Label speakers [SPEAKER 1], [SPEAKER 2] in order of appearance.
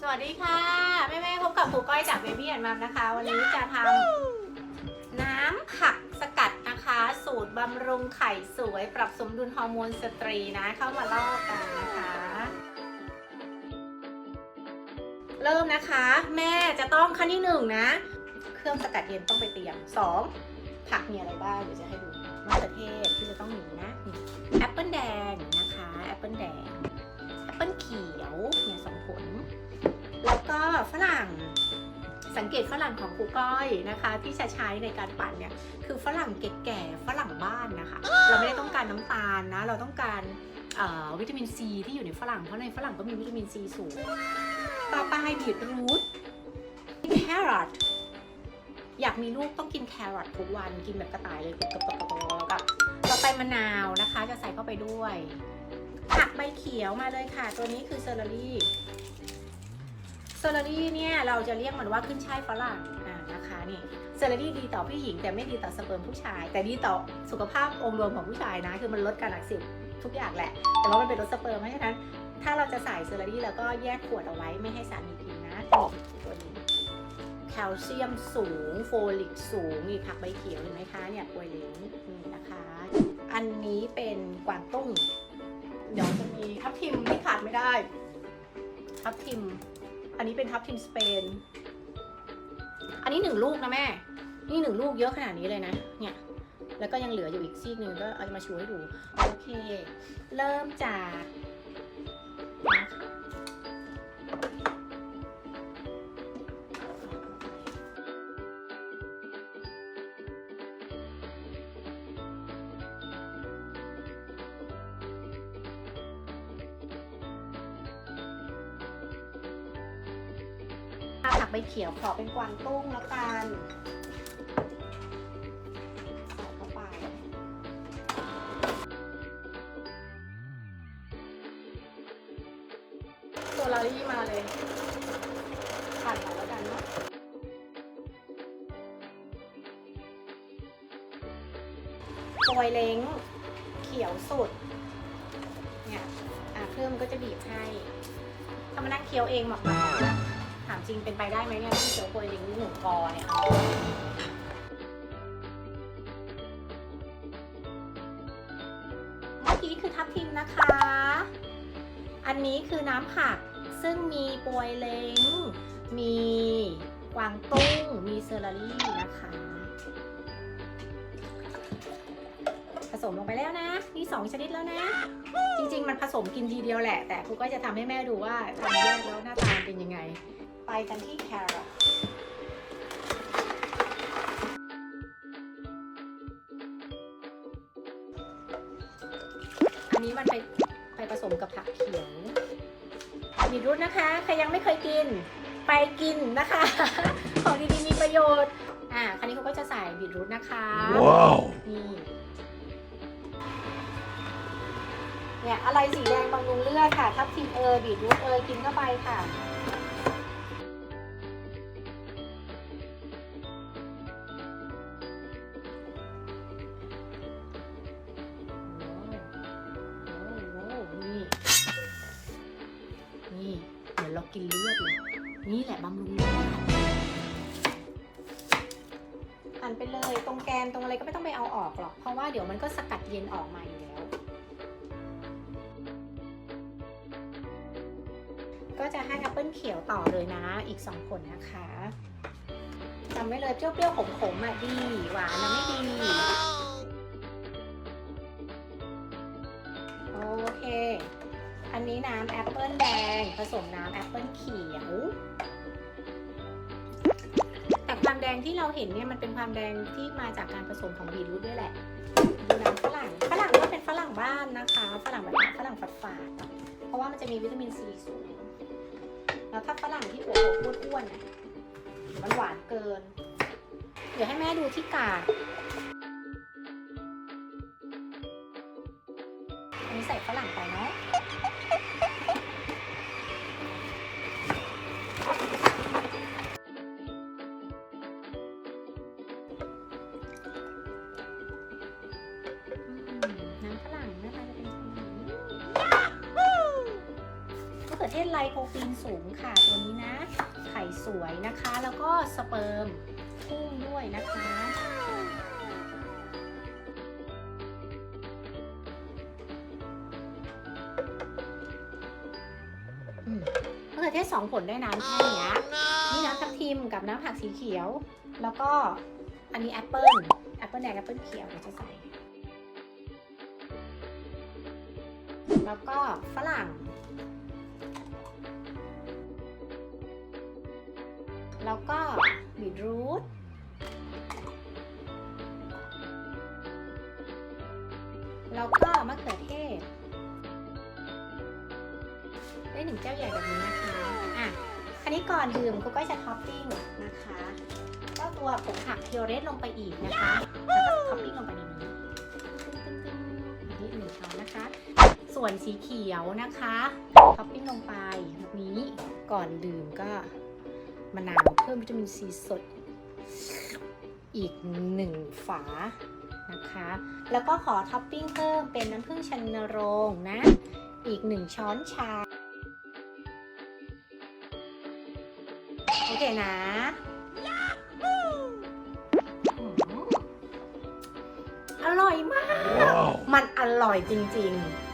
[SPEAKER 1] สวัสดีค่ะ แม่แม่พบกับครูก้อยจาก Baby and Mom นะคะ วันนี้จะทำน้ำผักสกัดนะคะ สูตรบำรุงไข่สวย ปรับสมดุลฮอร์โมนสตรีนะ เข้ามาลอกกันนะคะ เริ่มนะคะ แม่จะต้องขั้นที่หนึ่งนะ เครื่องสกัดเย็นต้องไปเตรียมสองผักมีอะไรบ้างเดี๋ยวจะให้ดูมะเขือเทศที่จะต้องมีนะนี่ สังเกตฝรั่งของครูก้อยนะคะ ที่จะใช้ในการปั่นเนี่ยคือฝรั่งแก่ๆฝรั่งบ้านนะคะ เราไม่ได้ต้องการน้ำตาลนะ เราต้องการวิตามินซีที่อยู่ในฝรั่งเพราะในฝรั่งก็มีวิตามินซีสูงต่อไปบีทรูทแครอทอยากมีลูกต้องกินแครอททุกวันกินแบบกระต่ายเลยกับกับกับกับกับต่อไปมะนาวนะคะ จะใส่เข้าไปด้วยผักใบเขียวมาเลยค่ะ ตัวนี้คือเซอร์รี่ เซอร์รี่เนี่ยเราจะเรียกมันว่าขึ้นช่ายฝรั่งอ่านะคะนี่เซอร์รี่ดีต่อผู้หญิง แต่ไม่ดีต่อสเปิร์มผู้ชาย แต่ดีต่อสุขภาพองค์รวมของผู้ชายนะ คือมันลดการอักเสบทุกอย่างแหละ แต่ว่ามันเป็นลดสเปิร์มเพราะฉะนั้น ถ้าเราจะใส่เซอร์รี่แล้วก็แยกขวดเอาไว้ไม่ให้สามีกินนะตัวนี้แคลเซียมสูง โฟลิกสูงมีผักใบเขียวเห็นไหมคะเนี่ยปวยเหลงนี่นะคะ อันนี้เป็นกวางตุ้งเดี๋ยวจะมีทับทิมที่ขาดไม่ได้ทับทิม อันนี้เป็นทับทิมสเปน อันนี้หนึ่งลูกนะแม่ นี่หนึ่งลูกเยอะขนาดนี้เลยนะ เนี่ย แล้วก็ยังเหลืออยู่อีกซีกหนึ่งก็เอามาชูให้ดู โอเค เริ่มจาก บเขียวขอเป็นกวางตุ้งแล้วกันใส่เข้าไป ตัวลารี่มาเลยผ่านไปแล้วกันเนาะโปรยเล้งเขียวสุด เนี่ย อะเครื่องมันก็จะบีบให้ถ้ามานั่งเคี้ยวเองหมอกมา ถามจริงเป็นไปได้ไหมเนี่ยที่เคี้ยวโปรยเล้งหนึ่งกอเนี่ยเมื่อกี้คือทับทิมนะคะ อันนี้คือน้ำผักซึ่งมีปวยเล้ง มีกวางตุ้ง มีเซอร์รี่นะคะ ผสมลงไปแล้วนะ มีสองชนิดแล้วนะ จริง ๆ มันผสมกินทีเดียวแหละ แต่ครูก็จะทำให้แม่ดูว่าทำแยกแล้วหน้าตาเป็นยังไง กันที่แครอทอันนี้มันไปไปผสมกับผักเขียวบีทรูทนะคะ ใครยังไม่เคยกิน ไปกินนะคะ ของดีๆมีประโยชน์ อ่า คราวนี้เขาก็จะใส่บีทรูทนะคะ
[SPEAKER 2] Wow.
[SPEAKER 1] นี่ เนี่ย อะไรสีแดงบำรุงเลือดค่ะ ทับทิมเอยบีทรูทเอยกินเข้าไปค่ะ เรากินเลือดเลย นี่แหละบำรุงเลือดหั่นไปเลยตรงแกนตรงอะไรก็ไม่ต้องไปเอาออกหรอก เพราะว่าเดี๋ยวมันก็สกัดเย็นออกมาอยู่แล้ว ก็จะให้แอปเปิลเขียวต่อเลยนะ อีกสองผลนะคะจำไว้เลยเปรี้ยวๆขมๆอะดี หวานนะไม่ดี นี้น้ำแอปเปิลแดง ผสมน้ำแอปเปิลเขียว แต่ความแดงที่เราเห็นเนี่ยมันเป็นความแดงที่มาจากการผสมของบีรูทด้วยแหละ ดูน้ำฝรั่ง ฝรั่งก็เป็นฝรั่งบ้านนะคะ ฝรั่งแบบฝรั่งฝาดๆเพราะว่ามันจะมีวิตามินซีสูง แล้วถ้าฝรั่งที่อวบอ้วนๆน่ะมันหวานเกิน เดี๋ยวให้แม่ดูที่กากอันนี้ใส่ฝรั่งไปเนาะ จะเป็นไลโคปีนสูงค่ะตัวนี้นะ ไข่สวยนะคะ แล้วก็สเปิร์มพุ่งด้วยนะคะอืมะเขือเทศสองผลได้น้ำแค่เนี้ยนี่น้ำทับทิมกับน้ำผักสีเขียว แล้วก็อันนี้แอปเปิลแอปเปิลแดงแอปเปิลเขียวเดี๋ยวจะใส่ แล้วก็ฝรั่ง แล้วก็บีทรูทแล้วก็มะเขือเทศ ได้หนึ่งแก้วใหญ่แบบนี้นะคะ อะคันนี้ก่อนดื่มกูก็จะท็อปปิ้งนะคะเจ้าตัวผงผักเทียเรสลงไปอีกนะคะ แล้วก็ท็อปปิ้งลงไปในนี้นี่หนึ่งช้อนนะคะ ส่วนสีเขียวนะคะ ท็อปปิ้งลงไปแบบนี้ ก่อนดื่มก็ มะนาวเพิ่มวิตามินซีสด อีกหนึ่งฝานะคะ แล้วก็ขอท็อปปิ้งเพิ่มเป็นน้ำผึ้งชันโรงนะ อีกหนึ่งช้อนชา โอเคนะอืมอร่อยมาก มันอร่อยจริง ๆ